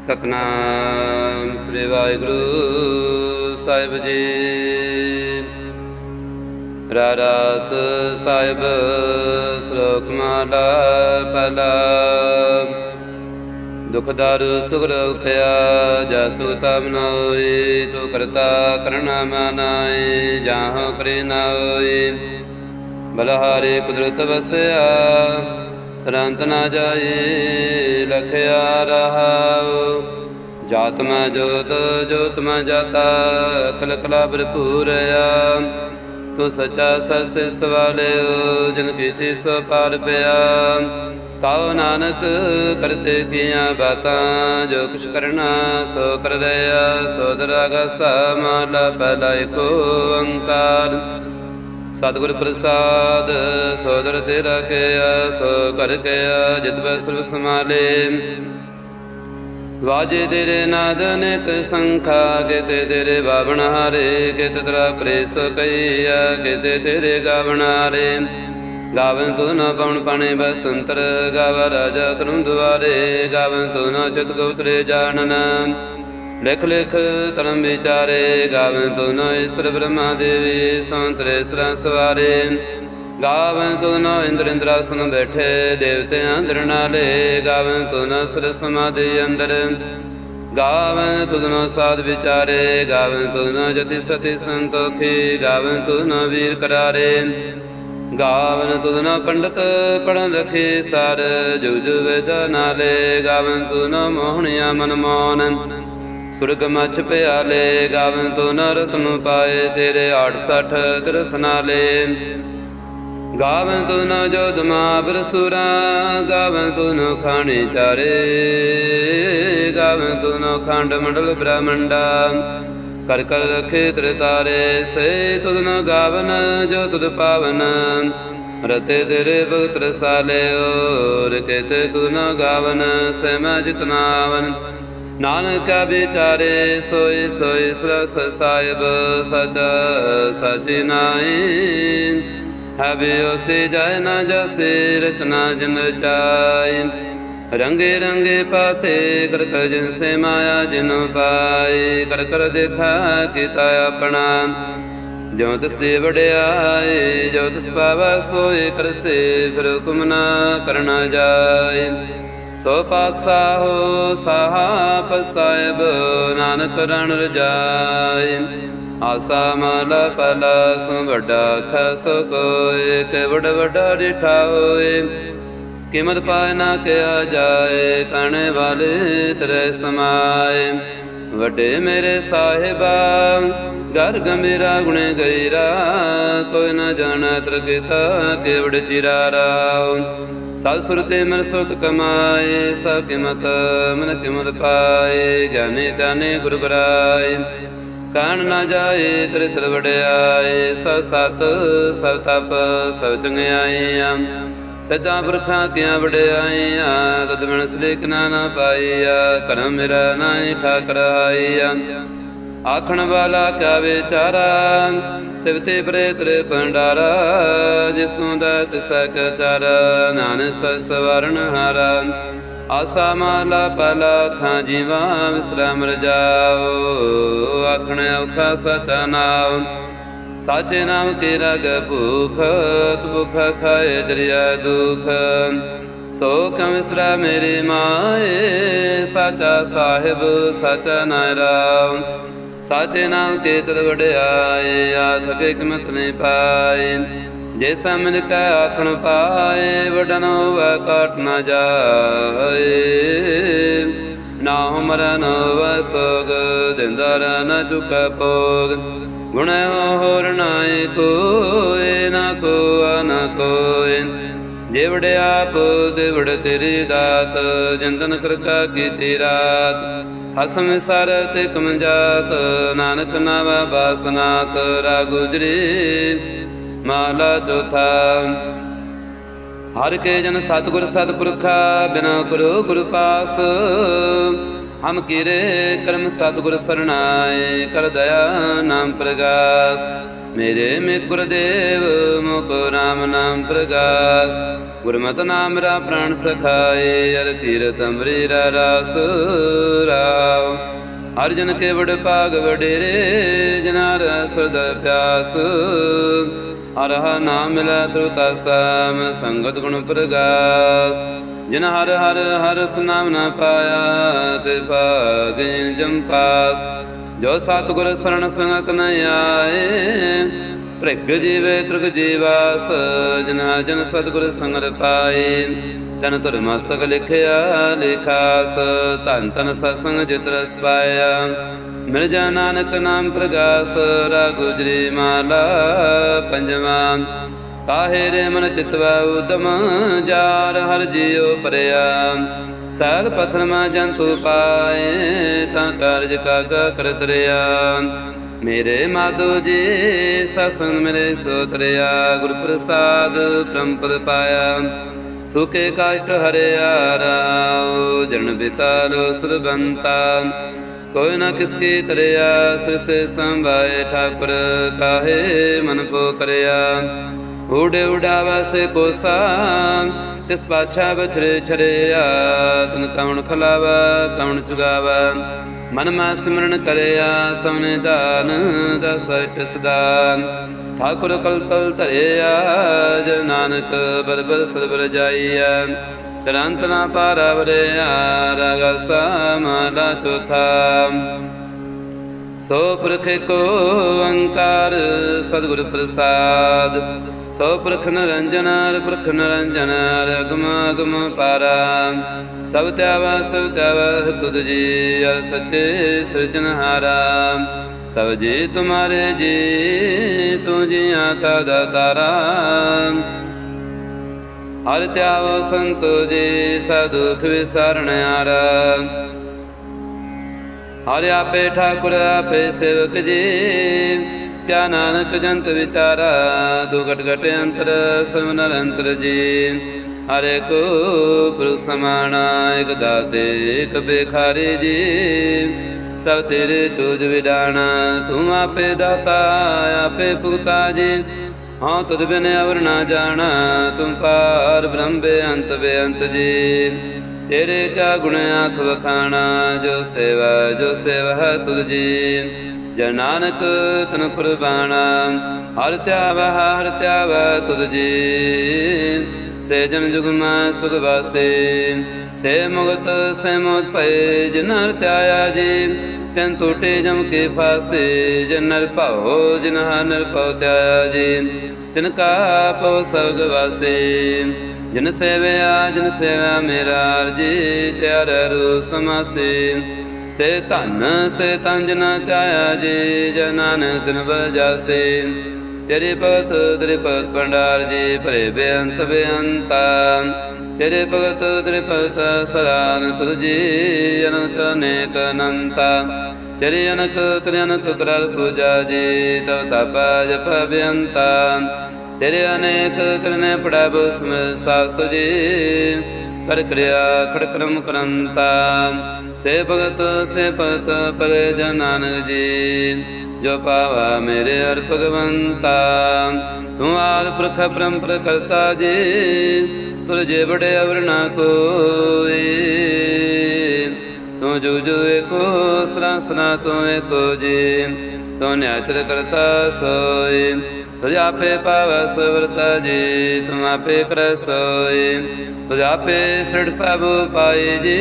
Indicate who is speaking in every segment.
Speaker 1: ਸਤਨਾਮ ਸ੍ਰੀ ਵਾਹਿਗੁਰੂ ਸਾਹਿਬ ਜੀ। ਰਾਸ ਸਾਹਿਬ ਸ਼ਲੋਕ ਮਾਲਾ ਪਹਿਲਾ। ਦੁਖਦਾਰ ਸੁਗਰ ਉਪਿਆ ਜਸੁ ਤਮ ਨੋਈ ਤੋ ਕਰਤਾ ਕਰਣਾ ਮਨਾਏ ਜਾਹੋ ਕਰੇ ਨਾ ਬਲਹਾਰੇ ਕੁਦਰਤ ਵਸਿਆ ਤਰੰਤ ਨਾ ਜਾਏ, ਲਖਿਆ ਰਹਾਉ। ਜਾਤ ਮੈਂ ਜੋਤ ਜੋਤ ਮੈਂ ਜਾਤਾ ਅਕਲ ਕਲਾ ਭਰਪੂਰਿਆ ਤੂੰ ਸਚਾ ਸਸ ਸਵਾਲਿਓ ਜਨ ਕੀਤੀ ਸੋ ਪਾਰ ਪਿਆ। ਕਾਉ ਨਾਨਕ ਕਰਤੇ ਕੀਆਂ ਬਾਤਾਂ, ਜੋ ਕੁਛ ਕਰਨਾ ਸੋ ਕਰ ਰਿਆ ਸੋ ਦਰਾਗਾ ਸਾ ਮਾਲਾ ਪਹਿਲਾ ਏਕ ਓੰਕਾਰ ਸਤਿਗੁਰ ਪ੍ਰਸਾਦ, ਸੋਦਰ ਤੇਰਾ ਕਿਆ ਸੋ ਕਰ ਕਿਆ, ਜਿਤ ਬੈ ਸਰਬ ਸਮਾਲੇ ਵਾਜੇ ਤੇਰੇ ਨਾਦ ਅਨੇਕ ਸੰਖਾ, ਕਿਤੇ ਤੇਰੇ ਬਾਵਣ ਹਾਰੇ, ਕਿਤੇ ਤੇਰਾ ਪ੍ਰੇਸ ਕਈਆ, ਕਿਤੇ ਤੇਰੇ ਗਾਵਣ ਹਾਰੇ। ਗਾਵਨ ਤੂੰ ਨਾ ਪਵਨ ਪਾਣੇ ਬਸੰਤਰ, ਗਾਵ ਰਾਜਾ ਤਰੂ ਦੁਆਰੇ ਗਾਵਨ ਤੂੰ ਨਾ ਚਿਤ ਗਉਤਰੇ ਜਾਣਨ। ਲਿਖ ਲਿਖ ਧਰਮ ਵਿਚਾਰੇ, ਗਾਵਨ ਤੂੰ ਨਾ ਈਸ਼ਰ ਬ੍ਰਹਮਾ ਦੇਵੀ ਸੰਤਰੇ ਸਰਾ ਸਵਾਰੇ। ਗਾਵਨ ਤੂੰ ਇੰਦਰ ਇੰਦਰਾਸਨ ਬੈਠੇ ਦੇਵਤੇ ਅੰਦਰ ਗਾਵਨ ਤੂੰ ਨਾ ਸਰ ਸਮਾਧੀ ਅੰਦਰ। ਗਾਵਨ ਤੂੰ ਸਾਧ ਵਿਚਾਰੇ, ਗਾਵਨ ਤੂੰ ਜਤੀ ਸਤੀ ਸੰਤੋਖੀ। ਗਾਵਨ ਤੂੰ ਵੀਰ ਕਰਾਰੇ। ਗਾਵਨ ਤੁਧ ਨਾ ਪੰਡਤ ਪੜਨ ਲਖੇ ਸਰ, ਜੁਗ ਜੁਗ ਨਾਲੇ। ਗਾਵਨ ਤੂੰ ਮੋਹਣਿਆ ਮਨ ਮੋਹਨ ਸੁਰਗ ਮਛ ਪਿਆਲੇ, ਗਾਵਨ ਤੂੰ ਨਾ ਰਤਨ ਪਾਏ, ਤੇਰੇ 68 ਤਿਰਥ ਨਾਲੇ। ਗਾਵਨ ਤੂੰ ਨਾ ਜੋ ਦਮਾ ਬਰਸੁਰਾ ਗਾਵਨ ਤੂੰ ਨਾ ਖਾਣੇ ਚਾਰੇ। ਗਾਵਨ ਤੂੰ ਨਾ ਖੰਡ ਮੰਡਲ ਬ੍ਰਹਮੰਡਾ, ਕਰ ਕਰ ਰਖੇ ਤ੍ਰਿ ਸੇ ਤੁਧ ਨ ਗਾਵਨ, ਜੋ ਤੁਧ ਪਾਵਨ। ਰਤੇ ਤੇਰੇ ਭਗਤ ਰਸਾਲੇ ਓਰ ਕੇਤੇ ਤੁਧ ਨ ਗਾਵਨ ਸੇ ਮੈਂ ਜਿਤਨਾਵਨ ਨਾਨਕ ਵਿਚਾਰੇ ਸੋਈ ਸੋਈ ਸਰਸ ਸਾਹਿਬ ਸਦਾ ਸਚ ਨਾਈ ਹਬਿਓ ਸੇ ਨਾ ਜਸੇ ਰਚਨਾ ਜਨ ਰਚਾਈ ਰੰਗੇ ਰੰਗੇ ਪਾਤੇ ਕਰ ਕਰ ਜਿਨ ਸੇ ਮਾਇਆ ਜਿਨ ਪਾਏ ਕਰ ਕਰ ਦੇਖਾ ਕੀਤਾ ਆਪਣਾ। ਜੋ ਤਿਸ ਦੇ ਵਡਿਆਏ ਜੋ ਤਿਸ ਪਾਵਾ ਸੋਏ ਕਰਸੇ, ਫਿਰ ਹੁਕਮ ਨਾ ਕਰਨਾ ਜਾਏ। ਸੋ ਪਾਤਸ਼ਾਹੋ ਸਾਹਾ ਸਾਹਿਬ ਨਾਨਕ ਰਣ ਰਜਾਏ। ਆਸਾ ਮਲ ਪਲ ਸੁ ਵੱਡਾ ਖਸ ਕੋਏ ਕੇ ਵਡ ਵੱਡਾ ਰਿਠਾ ਹੋਏ। ਕਿਮਤ ਪਾਇ ਨਾ ਕਿਆ ਜਾਏ, ਕਣੇ ਵਾਲੇ ਤੇਰੇ ਸਮਾਏ। ਵਡੇ ਮੇਰੇ ਸਾਹਿਬਾ ਗਰ ਗੰਭੀਰਾ ਗੁਣੇ ਗਈਰਾ ਕੋਈ ਨਾ ਜਾਣਾ ਤਰ ਕੀਤਾ ਕੇਵੜ ਚਿਰਾ ਰਾਉ ਸੁਰਤੇ ਮਨ ਸੁਰਤ ਕਮਾਏ ਸਾ ਕਿਮਤ ਮਨ ਕਿਮਤ ਪਾਏ ਗਿਆਨੇ ਤਾਨੇ ਗੁਰ ਬਰਾਏ ਕਾਣ ਨਾ ਜਾਏ, ਤੇਰੇ ਤਰ ਵਡਿਆਏ ਸਤ ਸਤ, ਸਭ ਤਪ, ਸਭ ਚੰਗਿਆਈਆਂ। ਸਦਾ ਪੁਰਖਾਂ ਕਿਆ ਵਡਿਆਈਆਂ ਤਦ ਮਨ ਸਲੇਕ ਨਾ ਪਾਈਆ, ਕਰਮ ਮੇਰਾ ਨਾਹੀ ਠਾਕਰ ਆਈਆ ਆਖਣ ਵਾਲਾ ਕਿਆ ਵਿਚਾਰਾ ਸਿਵਤੇ ਪ੍ਰੇ ਤਰੇ ਭੰਡਾਰਾ, ਜਿਸ ਤੂੰ ਦਾ ਤਿਸੈ ਚਾਰ, ਨਾਨਕ ਸਸ ਸਵਰਨ ਹਾਰਾ। ਆਸਾ ਮਾਲਾ ਪਲਾ ਖਾਂ ਜੀਵਾ, ਵਿਸਰਾਮ ਰਜਾਓ, ਆਖਣ ਔਖਾ ਸਤਨਾਮ ਸਾਚੇ ਨਾਮ ਕੇ ਰਗ ਭੂਖ ਤੁਖ ਖਾਏ ਦਰਿਆ ਦੁਖ। ਸੋ ਕਮ ਮੇਰੇ ਮਾਏ, ਸਾਚਾ ਸਾਹਿਬ, ਸਾਚਾ ਨਾਰਾਮ ਸਾਚੇ ਨਾਮ ਕੇ ਤਰ ਵਡਿਆਏ ਆਥਕ ਕਿਮਤ ਨੇ ਪਾਏ। ਜੇ ਸਮਝ ਕੈ ਆਖਣ ਪਾਏ, ਵਡਨ ਹੋਵੇ ਕਾਟ ਨਾ ਜਾਏ। ਨਾ ਮਰਨ ਹੋਵੇ ਸੋਗ ਦਿੰਦਰ ਨ ਚੁਕੈ ਪੋਗ ਗੁਣ ਹੋਰ ਨਾਏ ਕੋਏ ਨਾ ਕੋ ਨਾ ਕੋਏ ਜੇ ਵੜਿਆਪ ਤੇ ਵੜ ਦਾਤ, ਜੰਦਨ ਕਰਕਾ ਕੀਤੀ ਰਾਤ। ਹਸਮ ਸਰ ਤੇ ਕਮਜਾਤ ਨਾਨਕ ਨਾਵਾ ਬਾਸਨਾਤ ਰਾ ਗੁਜਰੀ ਮਾਲਾ ਚੌਥਾ। ਹਰ ਕੇ ਜਨ ਸਤਿਗੁਰ ਸਤਿਪੁਰਖਾ, ਬਿਨਾ ਕਰੋ ਗੁਰ ਪਾਸ। ਹਮ ਕੀਰੇ ਕਰਮ ਸਤਿਗੁਰ ਸਰਣਾਏ, ਕਰ ਦਇਆ ਨਾਮ ਪ੍ਰਗਾਸ। ਮੇਰੇ ਮਿਤ ਗੁਰਦੇਵ, ਮੁਖ ਰਾਮ ਨਾਮ ਪ੍ਰਗਾਸ। ਗੁਰਮਤਿ ਨਾਮ ਮੇਰਾ ਪ੍ਰਾਣ ਸਖਾਏ, ਅਰ ਕੀਰਤ ਅੰਮ੍ਰਿਤ ਰਸ ਰਾਵ। ਹਰ ਜਨ ਕੇ ਵਡ ਭਾਗ ਵਡੇਰੇ ਜਨਾਰ ਸਰਦਾ ਪਿਆਸ। ਹਰ ਨਾਮ ਮਿਲੈ ਤ੍ਰੁਤਾ ਸਾਮ, ਸੰਗਤ ਗੁਣ ਪ੍ਰਗਾਸ। ਜਿਨ ਹਰ ਹਰ ਹਰ ਨਾਮ ਨਾ ਪਾਇਆ, ਤੇ ਭਾਗਿ ਜਮ ਪਾਸ। ਜੋ ਸਤਿਗੁਰ ਸਰਣ ਸੰਗਤ ਨ ਆਏ, ਭ੍ਰਿਗ ਜੀਵੇ ਤ੍ਰਿਗ ਜੀਵਾਸ, ਜਿਨ ਹਰ ਜਨ ਸਤਿਗੁਰ ਸੰਗਤ ਪਾਏ। ਤਨ ਤੁਰ ਮਸਤਕ ਲਿਖਿਆ, ਲਿਖਾਸ, ਧਨ ਧਨ ਸਤਸੰਗ ਜਿਤ ਰਸ ਪਾਇਆ। ਮਿਲ ਜਾ ਨਾਨਕ ਨਾਮ ਪ੍ਰਗਾਸ ਰਾ ਗੁਜਰੀ ਮਾਲਾ ਪੰਜਵਾ। ਕਾਹੇ ਰੇ ਮਨ ਚਿਤਵਾ ਉਦਮ ਜਾਰ ਹਰ ਜਿਉ ਪਰਿਆ। ਸੈਲ ਪਥਨ ਮਾ ਜੰਤੂ ਪਾਏ, ਤਾਂ ਕਾਰਜ ਕਾਗਾ ਕਰਤ ਰਿਆ ਮੇਰੇ ਮਾਧੋ ਜੀ ਸਸੰਗ ਮੇਰੇ ਸੋਤਰਿਆ ਗੁਰ ਪ੍ਰਸਾਦ ਪ੍ਰੰਪਦ ਪਾਇਆ ਸੁਕੇ ਕਾਸ਼ਟ ਹਰਿਆ ਰਾਉ ਜਨ ਬਿਤਾਲੋ ਸੁਰਬੰਤਾ, ਕੋਈ ਨਾ ਕਿਸ ਤਰਿਆ। ਸਿਰ ਸੇ ਸੰਭਾਏ ਠਾਕੁਰ, ਕਾਹੇ ਮਨ ਪੋ ਕਰਿਆ। ਉਡ ਉਡਾਵਾ ਸੇ ਕੋਸਾ ਤਿਸ ਪਾਛਾ ਬਛਰੇ ਛਰਿਆ ਤਨ ਕਵਣ ਖਲਾਵਾ ਕਵਣ ਚੁਗਾਵਾ। ਮਨ ਮਾ ਸਿਮਰਨ ਕਰਿਆ ਸਭਨੇ ਦਾਨ, ਦਸ ਸਦਾਨ ਠਾਕੁਰ ਕਲ ਕਲ ਧਰਿਆ, ਜ ਨਾਨਕ ਬਰਬਰ ਸਰਬਰ ਜਾਈਆ। ਤਰੰਤ ਨਾ ਪਾਰਾ ਵਰਿਆ, ਰਗ ਸਮਲਾ ਚੌਥਾ। ਸੋ ਪੁਰਖ ਕੋ ਓੰਕਾਰ ਸਤਿਗੁਰ ਪ੍ਰਸਾਦ। ਸੋ ਪੁਰਖ ਨਰੰਜਨ ਹਰ ਪੁਰਖ ਨਰੰਜਨ ਹਰ ਅਗਮ ਅਗਮ ਪਾਰਾ। ਸਭ ਤਿਆਵਾ ਸਭ ਤਿਆਵਾ, ਤੁਧ ਜੀ ਅਰ ਸੱਚੇ ਸਿਰਜਨਹਾਰਾ ਸਭ ਜੀ ਤੁਮਾਰੇ ਜੀ, ਤੂੰ ਜੀਆਂ ਕਾ ਦਾਤਾਰਾ। ਹਰ ਤਿਆਵ ਸੰਤੋ ਜੀ ਸਭ ਦੁਖ ਵਿਸਾਰਣ ਆਰਾ। ਹਰਿ ਆਪੇ ਠਾਕੁਰ ਆਪੇ ਸੇਵਕ ਜੀ। ਕਿਆ ਨਾਨਕ ਜੰਤ ਵਿਚਾਰਾ, ਦੋ ਘਟ ਘਟ ਅੰਤਰ ਸਮਨਰ ਅੰਤਰ ਜੀ। ਹਰੇ ਕੋ ਪੁਰ ਸਮਾਣਾ, ਇਕ ਦਾਤੇ, ਇਕ ਬੇਖਾਰੇ ਜੀ। ਸਭ ਤੇਰੇ ਚੋਜ ਵਿਡਾਣਾ, ਤੂੰ ਆਪੇ ਦਾਤਾ, ਆਪੇ ਪੁਗਤਾ ਜੀ। ਹਾਂ, ਤੁਧ ਬਿਨ ਅਵਰ ਨਾ ਜਾਣਾ ਤੂੰ ਪਾਰ ਬ੍ਰਹਮ ਬੇਅੰਤ ਬੇਅੰਤ ਜੀ। ਤੇਰੇ ਕਾ ਗੁਣ ਆਖ ਵਖਾਣਾ, ਜੋ ਸੇਵਾ ਜੋ ਸੇਵਾ ਹੈ ਤੁਧ ਜੀ। ਜਨ ਨਾਨਕ ਤਨ ਕੁਰਬਾਨਾ, ਹਰ ਧਿਆਵੈ ਹਰ ਧਿਆਵੈ ਤੁਧ ਜੀ। ਸੇ ਜਨ ਜੁਗਮਾ ਮੈਂ ਸੁਖ ਵਾਸੇ, ਸੇ ਮੁਗਤ ਸੇ ਮੋਤ ਪਏ ਜਿਨ ਹਰ ਧਿਆਇਆ ਜੀ, ਤੈਨ ਟੋਟੇ ਜਮ ਕੇ ਫਾਸੇ, ਜਨ ਨਰ ਭਾਉ, ਜਿਨ ਹਰ ਨਰ ਭਉ ਧਿਆਇਆ ਜੀ। ਤਿਨ ਕਾ ਪਉ ਸਬਦ ਵਾਸੇ ਜਨ ਸੇਵਿਆ, ਜਨ ਸੇਵਾ ਮੇਰਾ ਅਰਜੀ, ਤਿਆਰ ਰੂ ਸਮਾਸੇ। ਸੇ ਧਨ, ਸੇ ਤੰਜਨ ਧਿਆਇਆ ਜੀ ਜਨਨ ਦਿਨ ਬਲ ਜਾਸੇ। ਤੇਰੇ ਭਗਤ ਤੇਰੇ ਭਗਤ ਭੰਡਾਰ ਜੀ, ਭਰੇ ਬੇਅੰਤ ਬੇਅੰਤਾ। ਤੇਰੇ ਭਗਤ ਤੇਰੇ ਭਗਤ ਸਰਾਨ ਤੁਧ ਜੀ, ਅਨੰਤ ਅਨੇਕ ਅਨੰਤਾ। ਤੇਰੇ ਅਨਕ ਤੇਰੇ ਅਨਕ ਕਰਲ ਪੂਜਾ ਜੀ, ਤਵ ਤਪ ਜਪ ਬੇਅੰਤਾ। ਤੇਰੇ ਅਨੇਕ ਤੇਰੇ ਪੜਾਬ ਸਮਿ ਸਾਸ ਜੀ ਕਰ ਕਿਰਿਆ ਖੜਕਰਮ ਕਰੰਤਾ ਸੇ ਭਗਤ ਸੇ ਭਗਤ ਪਰੇ ਜਨ ਜੀ। ਜੋ ਪਾਵਾ ਮੇਰੇ ਅਰ ਭਗਵੰਤਾ। ਤੂੰ ਆਦ ਪੁਰਖ ਪਰੰਪਰ ਕਰਤਾ ਜੀ। ਤੁਰ ਜੇ ਬੜੇ ਅਵਰ ਨਾ ਕੋਈ। ਤੂੰ ਜੋ ਜੋ ਏਕੋ ਸਰਾ ਤੂੰ ਏਕੋ ਜੀ, ਤੂੰ ਨਿਆਚਰ ਕਰਤਾ ਸੋਈ ਤੁਝ ਆਪੇ ਪਾਵੈ ਸਵਰਤਾ ਜੀ, ਤੂੰ ਆਪੇ ਕਰੈ ਸੋਈ ਤੁਝ ਆਪੇ ਸੜ ਸਭ ਪਾਈ ਜੀ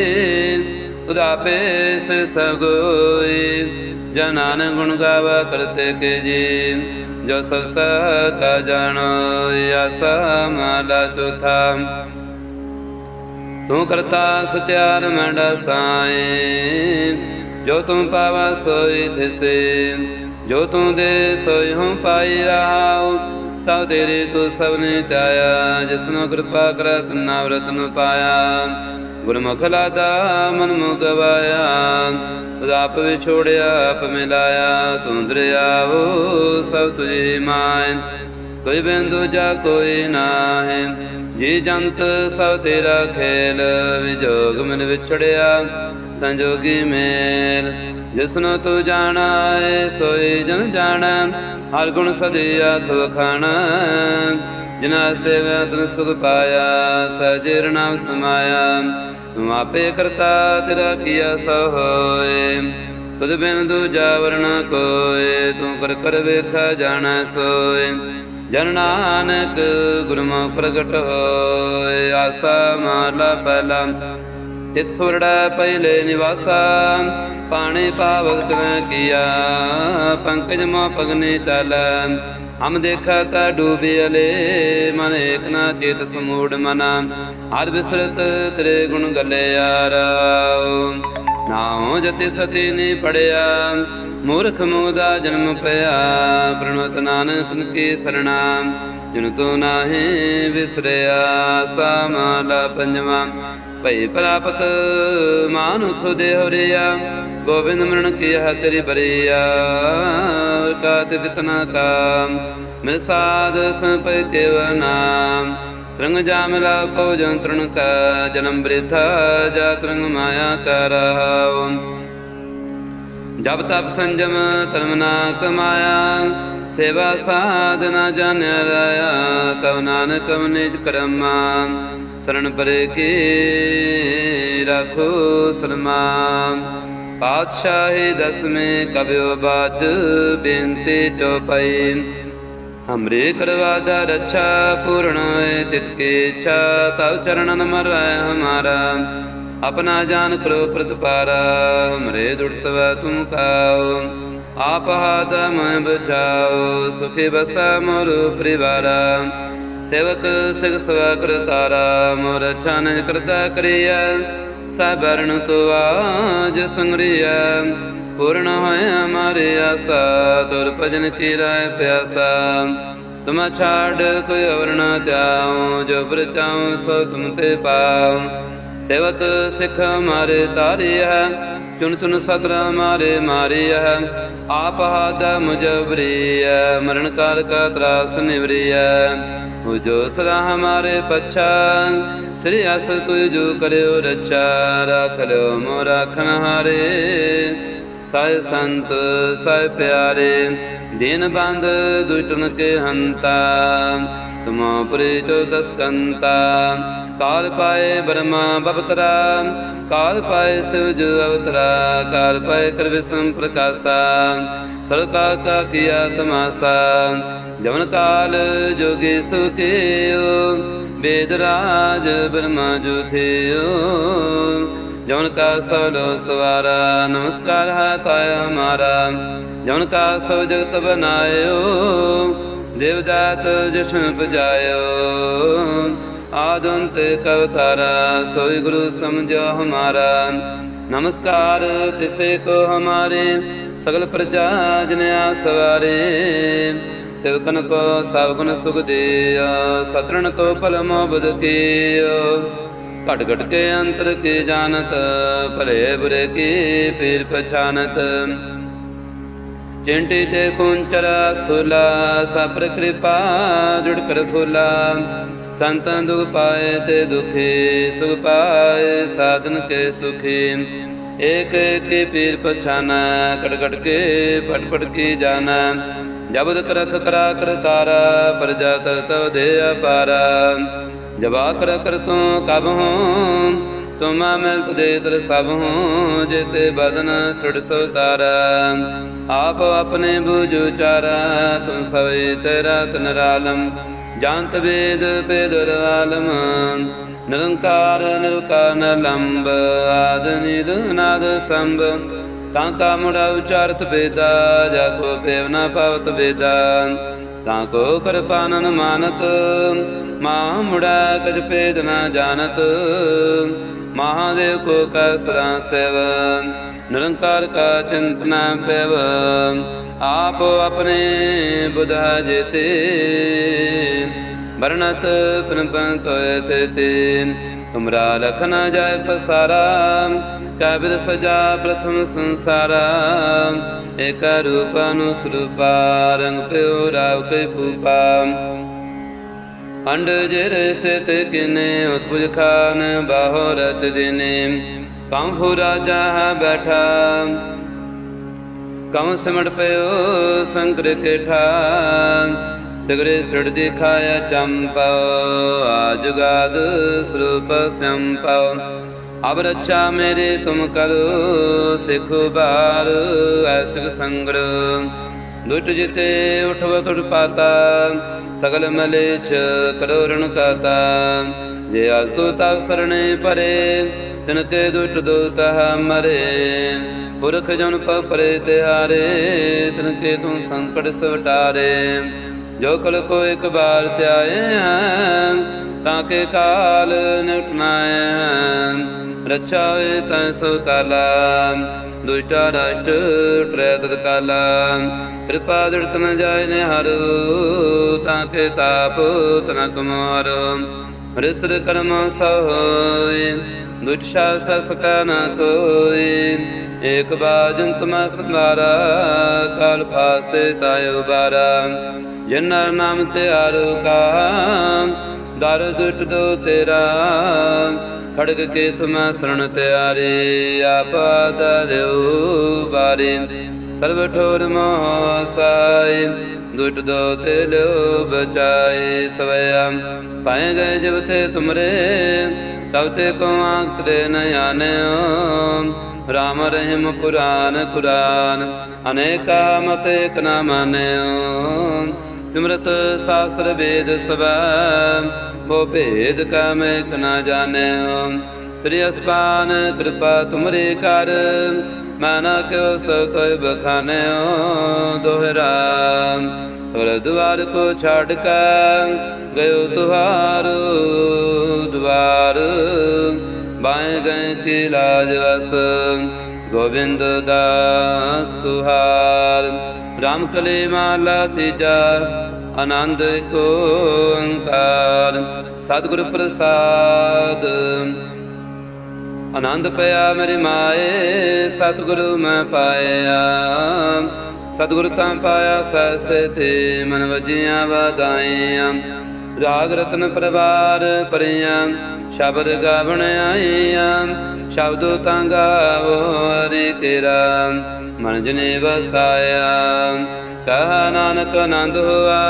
Speaker 1: ਤੁਝ ਆਪੇ ਸਿਰ ਸਭ ਜਨਾਨ ਗੁਣ ਗਾਵਾ ਕਰਤੇ ਕੇ ਜੀ, ਜੋ ਸਸ ਕਾ ਜਾਣੋ, ਆਸਾ ਮਾਲਾ ਚੌਥਾ। ਤੂੰ ਕਰਤਾ ਸਤਿਆਰ ਮੰਡਾ ਸਾਏ। ਜੋ ਤੂੰ ਪਾਵਾ ਸੋਈ ਥਿਸੇ, ਜੋ ਤੂੰ ਦੇ ਸੋਈ ਹੂੰ ਪਾਈ ਰਹਾਉ ਸਭ ਤੇਰੇ ਤੂੰ ਸਭ ਨੇ ਧਿਆਇਆ ਜਿਸਨੂੰ ਕਿਰਪਾ ਕਰਤ ਨਾਵਰਤ ਨੂੰ ਪਾਇਆ। ਗੁਰਮੁਖ ਲਾਦਾ ਮਨ ਮੁ ਗਵਾਇਆ ਤੁਧ ਆਪ ਵਿਛੋੜਿਆ, ਆਪ ਮਿਲਾਇਆ। ਤੂੰ ਦਰਿਆਵੋ ਸਭ ਤੁਝੇ ਮਾਇ ਕੋਈ ਬਿੰਦੂ ਜਾ ਕੋਈ ਨਾਹੀ। ਜੀ ਜੰਤ ਸਭ ਤੇਰਾ ਖੇਲ, ਵਿਜੋਗ ਮਨ ਵਿਛੜਿਆ, ਸੰਜੋਗੀ ਮੇਲ। ਜਿਸਨੂੰ ਤੂੰ ਜਾਣਾ ਏ ਸੋਈ ਜਨ ਜਾਣੈ, ਹਰ ਗੁਣ ਸਦੀਆ ਤੁ ਖਾਣਾ ਜਿਨਾ ਸੇਵਿਆ ਤਨ ਸੁਖ ਪਾਇਆ, ਸਜਿਰ ਨਾਮ ਸਮਾਇਆ। ਤੂੰ ਆਪੇ ਕਰਤਾ, ਤੇਰਾ ਕੀਆ ਸੋ ਹੋਏ। ਤੁਧ ਬਿਨ ਦੂਜਾ ਵਰਣ ਕੋਏ, ਤੂੰ ਕਰ ਕਰ ਵੇਖਾ ਜਾਣਾ ਸੋਏ। ਜਨ ਨਾਨਕ ਗੁਰਮੁਖ ਪ੍ਰਗਟ ਹੋਏ, ਆਸਾ ਮਾਲਾ ਪਹਿਲਾ। ਤਿਤ ਸੁਰੜਾ ਪਹਿਲੇ ਨਿਵਾਸਾ, ਪਾਣੀ ਪਾਵਕ ਤਨ ਕੀਆ। ਪੰਕਜ ਮਾ ਪਗਨੇ ਚਾਲੈ। ਹਮ ਦੇਖਾ ਤਾ ਡੂਬਿਅਲੇ ਮਨ ਏਕ ਨਾ ਚੇਤ ਸਮੂੜ ਮਨਾ। ਹਰ ਬਿਸਰਤ ਤੇਰੇ ਗੁਣ ਗੱਲਿਆਰਾ ਨਾਉ ਜਤੀ ਸਤੀ ਨੇ ਪੜਿਆ ਮੂਰਖ ਮੋਦਾ ਜਨਮ ਪਿਆ ਪ੍ਰਣਵਤ ਨਾਨਕ ਤਨ ਕੀ ਸਰਣਾ। ਜਿਨ ਤੋ ਨਾਹੀ ਵਿਸਰਿਆ, ਸਾਮਾਲਾ ਪੰਜਵਾ। ਭਈ ਪ੍ਰਾਪਤ ਮਾਨੁਖ ਦੇਹ ਰਿਆ, ਗੋਬਿੰਦ ਮਰਨ ਕੀ ਹੈ ਤੇਰੀ ਬਰੀਆ। ਕਾ ਤਿਤਨਾ ਕਾ ਮਿਲ ਸਾਧ ਸੰਪੈ ਕੇਵ ਨਾਮ। ਸਰੰਗ ਜਾਮਲਾ ਕੋ ਜੰਤਰਣ ਕਾ, ਜਨਮ ਬ੍ਰਿਥਾ ਜਾਤ ਰੰਗ ਮਾਇਆ ਕਰਹੁ ਜਬ ਤਪ ਸੰਜਮ ਧਰਮ ਨਾ ਕਮਾਇਆ ਸੇਵਾ ਸਾਧਨਾ ਜਾਣਿਆ ਰਾਇਆ ਕਉ ਨਾਨਕ ਨਿਜ ਕਰਮਾ, ਸਰਣ ਪਰੇ ਕੀ ਰੱਖੋ ਸਨਮਾਨ ਪਾਤਸ਼ਾਹੀ ਦਸਵੇਂ ਕਬਿਓ ਬਾਚ, ਬੇਨਤੀ ਚੋਪਈ ਹਮਰੇ ਕਰਵਾਦਾ ਰੱਛਾ ਪੂਰਨ ਹੋਏ, ਤਿਤ ਕੇ ਇੱਛਾ, ਤਵ ਚਰਣਨ ਮਰੈ ਹਮਾਰਾ। ਆਪਣਾ ਜਾਨ ਕਰੋ ਪ੍ਰਤਪਾਰਾ ਹਮਰੇ ਦੁੜ ਤੁਮ ਕਾਓ ਆਪ ਹਾਦ ਮੈਂ ਬਚਾਓ, ਸੁਖੀ ਬਸਾ ਮੋਰ ਪਰਿਵਾਰਾ। ਸੇਵਕ ਸਿਗ ਸਵਾ ਕਰਤਾਰਾ ਮੋਰ ਚਨ ਕਰਤਾ ਕਰਿਆ ਸਬਰਣ ਕੋ ਆਜ ਸੰਗਰਿਆ ਪੂਰਨ ਹੋਏ ਹਮਾਰੇ ਆਸਾ, ਤੁਰ ਭਜਨ ਕੀ ਰਾਏ ਪਿਆਸਾ। ਤੁਮ ਛਾੜ ਕੋਈ ਅਵਰ ਨ ਤਿਆਉ, ਜੋ ਬਰਚਾਉ ਸੋ ਤੁਮ ਤੇ ਪਾਉ। ਸੇਵਕ ਸਿੱਖ ਹਮਾਰੇ ਤਾਰਿਆ ਚੁਨ ਤੁਨ ਸਤਰ ਹਮਾਰੇ ਮਾਰਿਆ ਆਪ ਹਾਦ ਮੁਜਬਰੀਆ ਮਰਨ ਕਾਲ ਕਾ ਤਰਾਸ ਨਿਵਰੀਆ ਹੋ। ਜੋ ਸਦਾ ਹਮਾਰੇ ਪਛਾ, ਸ੍ਰੀ ਅਸ ਤੁਜ ਜੋ ਕਰਿਓ ਰਚਾ ਰਾਖ ਲਿਓ ਮੋ ਰਾਖਨ ਹਾਰੇ। ਸਹਿ ਸੰਤ, ਸਹਿ ਪਿਆਰੇ, ਦਿਨ ਬੰਦ ਦੁਟਨ ਕੇ ਹੰਤਾ। ਤੁਮੋ ਪ੍ਰੀਤ ਦਸਕੰਤਾ। ਕਾਲ ਪਾਏ ਬਰਮਾ ਬਪਤਰਾ ਕਾਲ ਪਾਏ ਸਿਵਜ ਅਵਤਰਾ, ਕਾਲ ਪਾਏ ਕਰਵਿਸਮ ਪ੍ਰਕਾਸ਼ਾ ਸਰ ਕਾ ਕੀਆ ਤਮਾਸਾ, ਜਵਨ ਕਾਲ ਜੋਗੇ ਸੁਖੇਓ ਬੇਦ ਰਾਜ ਬਰਮਾ ਜੁਥੇਓ ਜਉਨ ਕਾ ਸਭ ਲੋ ਸਵਾਰਾ, ਨਮਸਕਾਰ ਹੈ ਤਾਇ ਹਮਾਰਾ। ਜਉਨ ਕਾ ਸਭ ਜਗਤ ਬਨਾਇਓ, ਦੇਵ ਦਾਤ ਜਿਸ਼ਨ ਪਜਾਇਓ। ਆਦੰਤ ਕਵਤਾਰਾ ਸੋਈ ਗੁਰੂ ਸਮਝੋ ਹਮਾਰਾ। ਨਮਸਕਾਰ ਤਿਸੇ ਕੋ ਹਮਾਰੇ, ਸਗਲ ਪ੍ਰਜਾ ਜਨਿਆ ਸਵਾਰੇ। ਸੇਵਕਨ ਕੋ ਸਭ ਗੁਣ ਸੁਖ ਦੇ ਸਤਰਣ ਕੋ ਭਲ ਮੋਬਦ ਕੀਓ। ਘਟ ਘਟ ਕੇ ਅੰਤਰ ਕੀ ਜਾਣਤ, ਭਲੇ ਬੁਰੇ ਕੀ ਫਿਰ ਪਛਾਨਤ ਚਿੰਟੀ ਤੇ ਕੁੰਚਰ ਸਥੁਲਾ, ਸਭ ਕਿਰਪਾ ਜੁੜ ਕਰ ਫੁਲਾ। ਸੰਤਾਂ ਦੁਖ ਪਾਏ ਤੇ ਦੁਖੀ, ਸੁਖ ਪਾਏ ਸਾਧਨ ਕੇ ਸੁਖੀ। ਏਕ ਏਕ ਪੀਰ ਪਛਾਨਾ ਕਟ ਕਟ ਕੇ ਪਟ ਪਟ ਕੇ ਜਾਣਾ। ਜਬਦ ਕਰਖ ਕਰਾ ਕਰਤਾਰਾ ਪ੍ਰਜਾ ਤਰ ਤਵ ਦੇ ਅਪਾਰਾ ਜਬਾ ਕਰ ਕਰ ਤੂੰ ਕਬ ਹੂੰ ਤੁਮਾ ਮਿਲਤ ਦੇ ਤਰ ਸਭ ਹੂੰ, ਜਿਤੇ ਬਦਨ ਸੁੜ ਸੋ ਤਾਰਾ। ਆਪ ਆਪਣੇ ਬੂਝੂ ਚਾਰਾ ਤੂੰ ਸਵੇ ਤੇਰਾ ਤਨਰਾਲਮ ਜਾਣਤ ਵੇਦ ਪੇਦਰ ਆਲਮ, ਨਿਰੰਕਾਰ ਨਿਰਕਾਰ ਨਲੰਬ ਆਦ ਨਿਰ ਸੰਭ ਤਾਂ ਕਾ ਮੁੜਾ ਉਚਾਰਤ ਵੇਦਾ, ਜਾ ਕੋ ਪੇਵ ਨ ਪਵਤ ਵੇਦਾ। ਤਾਂ ਕੋ ਕਿਰਪਾਨਨ ਮਾਨਤ ਮਾ ਮੁੜਾ ਕਜ ਪੇਦ ਨ ਜਾਣਤ। ਮਹਾਦੇਵ ਕੋ ਕਾ ਸਦਾ ਸੇਵ, ਨਿਰੰਕਾਰ ਕਾ ਚਿੰਤਨਾ ਪੈਵ। ਆਪ ਆਪਣੇ ਬੁਧਾ ਜੇਤੇ, ਵਰਣਤ ਪ੍ਰਪਨ ਤੋਏ ਤੇ ਤੇਨ। ਤੁਮਰਾ ਲਖ ਨ ਜਾਏ ਪਸਾਰਾ ਕਾਬਿਰ ਸਜਾ ਪ੍ਰਥਮ ਸੰਸਾਰਾ। ਏਕ ਰੂਪ ਅਨੁਸਰੂਪਾ, ਰੰਗ ਪਿਓ ਰਾਵ ਕੇ ਪੂਪਾ ਅੰਡ ਜਿਰ ਸਿਤ ਕਿਨੇ, ਉਤਪੁਜ ਖਾਨ ਬਾਹੋ ਰਤ ਦਿਨੇ। ਕੰਫੁ ਰਾਜਾ ਬੈਠਾ ਕਮ ਸਿਮਟ ਪਇਓ ਸੰਕਰ ਕੇਠਾ ਸਗਰੇ ਸੜ ਦਿਖਾਇਆ ਚੰਪਾਉ ਆਜੁਗਾਦ ਸਰੂਪ ਸੰਪਾਉ ਅਬ ਰੱਛਾ ਮੇਰੇ ਤੁਮ ਕਰੋ, ਸਿਖ ਬਾਰ ਐਸਿਕ ਸੰਗਰ ਦੁਟ ਜਿਤੇ ਉਠਵ ਤੁੜ ਪਾਤਾ, ਸਗਲ ਮਲੇਛ ਕਰੋ ਰਣ ਕਾਤਾ। ਜੇ ਅਸਤੁ ਤਵ ਸਰਣੇ ਪਰੇ ਤਿਨ ਕੇ ਦੁਟ ਦੋਤ ਮਰੇ ਪੁਰਖ ਜਨ ਪਰੇ ਤਿਹਾਰੇ, ਤਿਨ ਕੇ ਤੂੰ ਸੰਕਟ ਸਵਟਾਰੇ। ਜੋ ਕਲ ਕੋ ਇੱਕ ਬਾਰ ਧਿਆਏ, ਤਾਂ ਕੇ ਕਾਲ ਨਿਟਨਾਏ ਰੱਛਾ ਹੋਏ ਤੈ ਸੋ ਕਾਲਾ, ਦੁਸ਼ਟਾ ਰਸ਼ਟ ਟਰੈ ਕਾਲਾ। ਕਿਰਪਾ ਦਿੜਤ ਨ ਜਾਏ ਨੇ ਹਰ ਤਾਂ ਕੇ ਤਾਪ ਤਨ ਕੁਮਾਰ। ਰਿਸਰ ਕਰਮ ਸਭ ਹੋਏ ਦੁਸ਼ਾ ਸਸ ਕਾ ਨ ਕੋਈ। ਏਕ ਬਾਜਨ ਤੁਮ ਸੰਵਾਰਾ ਕਾਲ ਫਾਸਤੇ ਤਾਇ ਉਬਾਰਾ ਜਿਨਰ ਨਾਮ ਤੇ ਆਰੋ ਕਾ ਦਰ ਦੁਟ ਦੋ ਤੇਰਾ। ਖੜਗ ਕੇ ਤੁਮ ਸਰਣ ਤਿਆਰੇ, ਆਪਾ ਦਰਿਓ ਬਾਰੇ। ਸਰਬ ਠੋਰ ਮੋਹ ਦੁਟ ਦੋ ਤੇ ਲਿਓ ਬਚਾਏ ਸਵਯਾ ਪਾਏ ਗਏ ਜਬ ਤੇ ਤੁਮਰੇ, ਤਬ ਤੇ ਕੋ ਆਂਖ ਤੇ ਨ ਆਨਿਓ। ਰਾਮ ਰਹਿਮ ਕੁਰਾਨ ਕੁਰਾਨ, ਅਨੇਕਾ ਮਤ ਇਕ ਨ ਮਾਨਿਓ। ਸਿਮਰਤ ਸਾਸਤਰ ਵੇਦ ਸਭਾ ਬੋ ਭੇਦ ਕਾ ਮੈਂ ਇਕ ਨ ਜਾਣਿਓ। ਸ੍ਰੀ ਅਸਪਾਨ ਕਿਰਪਾ ਤੁਮਰੇ ਕਰ ਮੈਂ ਨਾ ਕਿਉ ਸੋ ਬਖਾਨਿਓ ਦੋਹਰਾ। ਸਰ ਦੁਆਰ ਕੋ ਛਾੜ ਕੇ ਗਇਓ ਤੁਹਾਰ ਦੁਆਰ। ਬਾਏ ਗਏ ਕੀ ਲਾਜ ਵਸ ਗੋਬਿੰਦ ਦਾਸ ਤੁਹਾਰ। ਰਾਮ ਕਲੇ ਮਾਲਾ ਤੀਜਾ ਆਨੰਦ ਕੋ ਓੰਕਾਰ। ਸਤਿਗੁਰ ਪ੍ਰਸਾਦ ਆਨੰਦ ਪਿਆ ਮੇਰੇ ਮਾਏ, ਸਤਿਗੁਰੂ ਮੈਂ ਪਾਇਆ। ਸਤਿਗੁਰੂ ਤਾਂ ਪਾਇਆ ਸੈਸੇ ਤੇ ਮਨ ਵਜੀਆਂ ਵਦਾਇਆ ਰਾਗ ਰਤਨ ਪਰਵਾਰ ਪਰਿਆਂ ਸ਼ਬਦ ਗਾਵਣ ਆਈਆਂ। ਸ਼ਬਦੋ ਤਾਂ ਗਾਵੋ ਹਰੀ ਤੇਰਾ, ਮਨ ਜਨੇ ਵਸਾਇਆ। ਕਹਾ ਨਾਨਕ ਆਨੰਦ ਹੋਆ,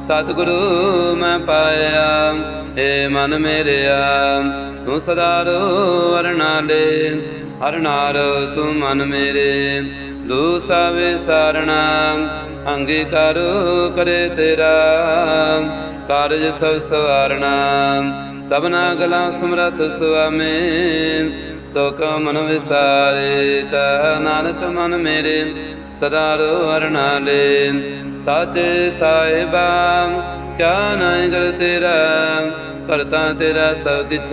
Speaker 1: ਸਤਿਗੁਰੂ ਮੈਂ ਪਾਇਆ ਏ ਮਨ ਮੇਰਿਆ, ਤੂੰ ਸਦਾ ਰੋ ਅਰਨਾਲੇ ਅਰਨਾਰ ਤੂੰ ਮਨ ਮੇਰੇ ਦੂਸਾਵੇ ਸਾਰਣਾ ਅੰਗੀਕਾਰੋ ਕਰੇ ਤੇਰਾ, ਕਾਰਜ ਸਭ ਸਵਾਰਣਾ, ਸਭਨਾ ਗਲਾ ਸਮਰਤ ਸੁਆਮੀ ਸੋ ਕਾ ਮਨ ਵਿਸਾਰੇ ਕਾ ਨਾਨਕ ਮਨ ਮੇਰੇ ਸਦਾ ਰੋ ਅਰਨਾਲੇ ਸਾਚੇ ਸਾਹਿਬਾ, ਕਿਆ ਨਾਇ ਗਲ ਤੇਰਾ ਕਰਤਾ ਤੇਰਾ ਸਭ ਕਿਛ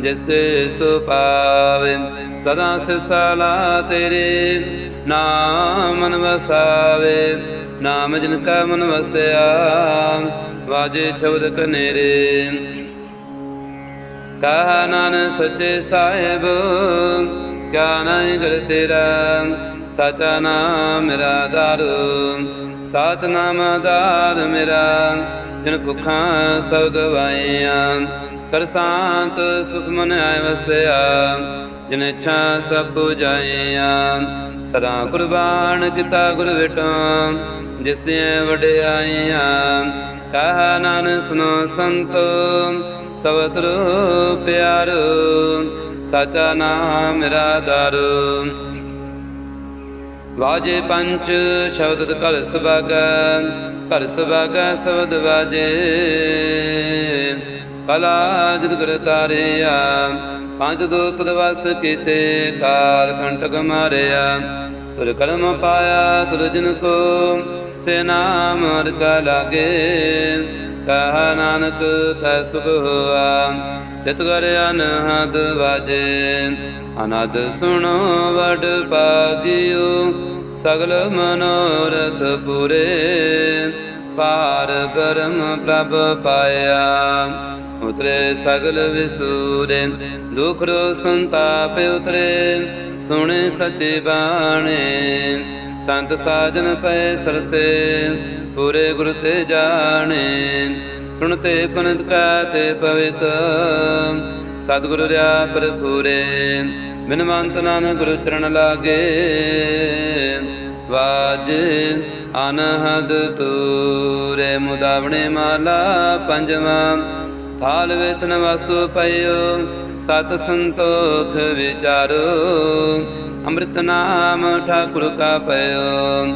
Speaker 1: ਜਿਸ ਤੇ ਸੋ ਪਾਵੇ। ਸਦਾ ਸਿਸਾਲਾ ਤੇਰੇ ਨਾਮ ਮਨ ਵਸਾਵੇ। ਨਾਮ ਜਿਨ ਕਾ ਮਨ ਵਸਿਆ, ਵਾਜੇ ਸ਼ਬਦ ਕਨੇਰੇ। ਕਹਾ ਨਾਨਕ ਸੱਚੇ ਸਾਹਿਬ, ਕਿਆ ਨਹੀਂ ਗਲ ਤੇਰਾ ਸਾਚਾ ਨਾਮ ਮੇਰਾ ਦਾਰੂ, ਸਾਚ ਨਾਮ ਆਧਾਰ ਮੇਰਾ। ਜਿਨ ਭੁੱਖਾਂ ਸਭ ਦਵਾਈਆਂ ਕਰ ਸ਼ਾਂਤ ਸੁਖ ਮਨ ਆਇ ਵਸਿਆ। ਜਿਨ ਇੱਛਾ ਸਭ ਪੁਜਾਈਆਂ ਸਦਾ ਕੁਰਬਾਨ ਕੀਤਾ ਗੁਰ ਵਿਟੋ, ਜਿਸ ਦੇ ਵਡਿਆਈਆਂ। ਕਹਾ ਨਾਨ ਸੁਨੋ ਸੰਤੋ ਸਵਤਰ ਪਿਆਰੋ, ਸਾਚਾ ਨਾਮ ਮੇਰਾ ਦਾਰੂ। ਵਾਜੇ ਪੰਚ ਸ਼ਬਦ ਘਰ ਸੁਭਾਗ ਘਰ ਸੁਭਾਗ ਸ਼ਬਦ ਵਾਜੇ। ਕਲਾ ਜਦ ਗੁਰ ਤਾਰਿਆ, ਪੰਜ ਦੋਤ ਦਵਸ ਕੀਤੇ ਕਾਲ ਕੰਟਕ ਮਾਰਿਆ। ਤੁਰ ਕਲਮ ਪਾਇਆ, ਤੁਰ ਜਿਨ ਕੋ, ਸੇ ਨਾਮ ਹਰ ਕਾ ਲਾਗੇ। ਕਹਾ ਨਾਨਕ, ਤੈ ਸੁਖ ਹੋਆ, ਤਿਤ ਕਰ ਅਨਹਦ ਵਾਜੇ। ਅਨਦ ਸੁਣੋ, ਵਡ ਪਾਗਿਓ ਸਗਲ ਮਨੋਰਥ ਪੂਰੇ। ਪਾਰ ਬ੍ਰਹਮ ਪ੍ਰਭ ਪਾਇਆ, ਉਤਰੇ ਸਗਲ ਵਿਸੂਰੇ। ਦੁਖ ਰੋ ਸੰਤਾਪ ਉਤਰੇ, ਸੁਣੇ ਸੱਚੇ ਬਾਣੇ। ਸੰਤ ਸਾਜਨ ਪਏ ਸਰਸੇ, ਪੂਰੇ ਗੁਰ ਤੇ ਜਾਣੇ। ਸੁਣਤੇ ਕੁਨਤ ਕਾ ਤੇ ਪਵਿੱਤ ਸਤਿਗੁਰੂ ਰਿਆ ਪਰਪੂਰੇ ਬਿਨਵੰਤ ਨਾਨਕ ਗੁਰੂ ਚਰਨ ਲਾਗੇ। ਵਾਜ ਅਨਹਦ ਤੂਰੇ, ਮੁਦਾਵਣੇ ਮਾਲਾ ਪੰਜਵਾਂ। ਥਾਲ ਵੇਤਨ ਵਸਤੂ ਪਈਓ, ਸਤ ਸੰਤੋਖ ਵਿਚਾਰੋ। ਅੰਮ੍ਰਿਤ ਨਾਮ ਠਾਕੁਰ ਕਾ ਪਇਓ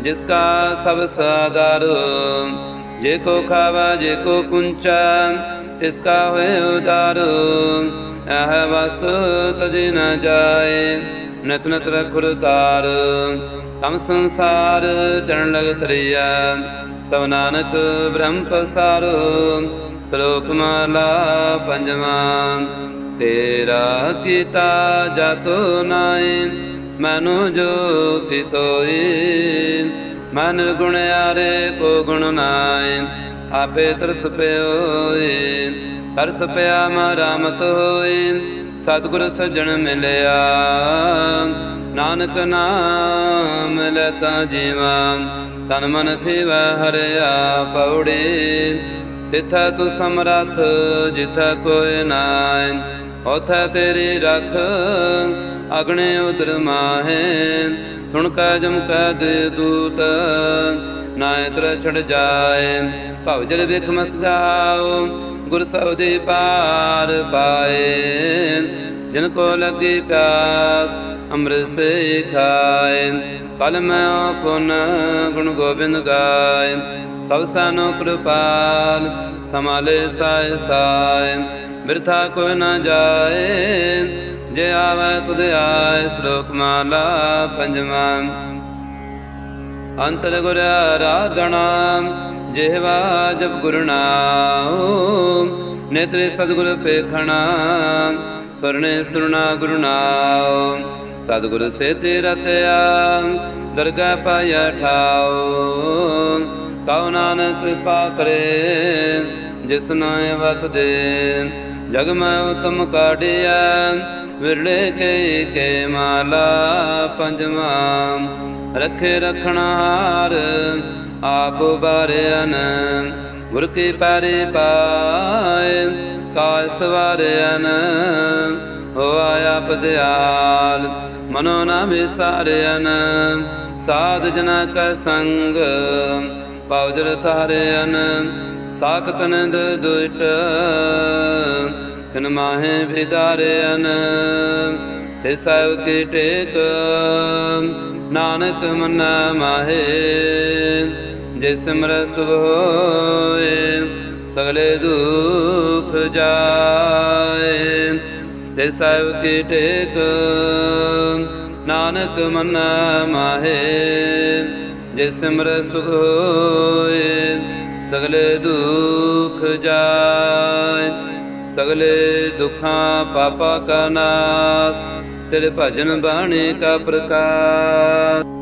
Speaker 1: ਜਿਸ ਕਾ ਸਭ ਸਾਦਾਰੋ ਜੇ ਕੋ ਖਾਵਾ, ਜੇ ਕੋ ਪੁੰਚਾ ਤਿਸ ਹੋਏ ਉਦਾਰੋ ਇਹ ਵਸਤੂ ਤਜ ਨਾ ਜਾਏ, ਨਿਤ ਨਿਤ ਰਖੁਰ ਤਾਰ। ਤਮ ਸੰਸਾਰ ਚਰਨ ਲਗ ਤਰੀਆ ਸਭ ਨਾਨਕ ਬ੍ਰਹਮ ਪਸਾਰੋ ਸ਼ਲੋਕ ਮਾਲਾ ਪੰਜਵਾਂ, ਤੇਰਾ ਕੀਤਾ ਜਤੋ ਨਾਏ, ਮਨੁ ਜੋਤੀ ਤੋਈ। ਮਨ ਗੁਣ ਆਰੇ ਕੋ ਗੁਣ ਨਾਏ ਆਪੇ ਤਰਸ ਪਿਓਏ, ਤਰਸ ਪਿਆ ਮਾ ਰਾਮਤ ਹੋਏ, ਸਤਿਗੁਰ ਸੱਜਣ ਮਿਲਿਆ। ਨਾਨਕ ਨਾਮ ਲੈਤਾ ਜੀਵਾ, ਤਨ ਮਨ ਥੀਵ ਹਰਿਆ ਪਉੜੇ ਤਿਥੈ ਤੂ ਸਮਰੱਥ, ਜਿਥੈ ਕੋਈ ਨਾਇ ਉਥੈ ਤੇਰੀ ਰਖ, ਅਗਣੇ ਉਦਰ ਮਾਹੇ। ਸੁਣ ਕੈ ਜਮ ਕੈ ਦੇ ਦੂਤ, ਨਾਇ ਤਰ ਛੜ ਜਾਏ। ਭਵ ਜਲ ਵਿਖ ਮਸਗਾਓ ਗੁਰ ਸਬਦੀ ਪਾਰ ਪਾਏ। ਜਿਨ ਕੋ ਲਗੀ ਪਿਆਸ, ਅੰਮ੍ਰਿਤ ਸੇ ਖਾਏ। ਕਲ ਮੈਂ ਪੁਨ ਗੁਣ ਗੋਬਿੰਦ ਗਾਏ। ਸਭ ਸਾਨੋ ਕਿਰਪਾਲ, ਸਮਾਲੇ ਸਾਇ ਸਾਇ ਬਿਰਥਾ ਕੋਈ ਨਾ ਜਾਏ, ਜੇ ਆਵੇ ਤੁਧ ਆਏ ਸ਼ਲੋਕ ਮਾਲਾ ਪੰਜਵਾਂ। ਅੰਤਰ ਗੁਰ ਆਰਾਧਣਾ ਜਿਹਵਾ ਜਪ ਗੁਰ ਨੇਤਰੇ ਸਤਿਗੁਰ ਪੇਖਣਾ ਸਰਣੇ ਸੁਣਾ ਗੁਰੂ ਨਾਮ ਸਤਿਗੁਰ ਸੇ ਤੇ ਰਤਿਆ ਦਰਗਾ ਪਾਇਆ ਠਾਓ ਕਉ ਨਾਨਕ ਕਿਰਪਾ ਕਰੇ, ਜਿਸ ਨਾਇ ਵਤ ਦੇ ਜਗ ਮੈਂ ਉਤਮ ਕਾਢਿਆ, ਵਿਰਲੇ ਕੇ ਕੇ ਮਾਲਾ ਪੰਜਵਾਂ। ਰਖੇ ਰਖਣਾ ਆਪ ਬਾਰਿਆਨ ਗੁਰ ਕੀ ਪਾਰੇ ਪਾਏ ਕਾਇ ਸਵਾਰਿਆਨ। ਹੋਆ ਆਪ ਦਿਆਲ, ਮਨੋ ਨਾ ਵਿਸਾਰਿਆਨ। ਸਾਧ ਜਨਾ ਕੈ ਸੰਗ ਪਵਜਰ ਤਾਰਿਆਨ ਸਾਖਤ ਨੰਦ ਦੁਇਟ ਕਨ ਮਾਹੇ ਵਿਦਾਰਿਆਨ ਤੇ ਸਭ ਕੀ ਟੇਕ। ਨਾਨਕ ਮਨ ਮਾਹੇ, ਜੇ ਸਿਮਰ ਸੁਖ ਹੋਏ, ਸਗਲੇ ਦੁਖ ਜਾਏ। ਤੇ ਸਭ ਕੀ ਟੇਕ, ਨਾਨਕ ਮਨ ਮਾਹੇ, ਜੇ ਸਿਮਰ ਸੁਖ ਹੋਏ ਸਗਲੇ ਦੁਖ ਜਾਏ ਸਗਲੇ ਦੁਖਾਂ ਪਾਪਾ ਕਾ ਨਾਸ ਤੇਰੇ ਭਜਨ ਬਾਣੀ ਕਾ ਪ੍ਰਕਾਸ਼।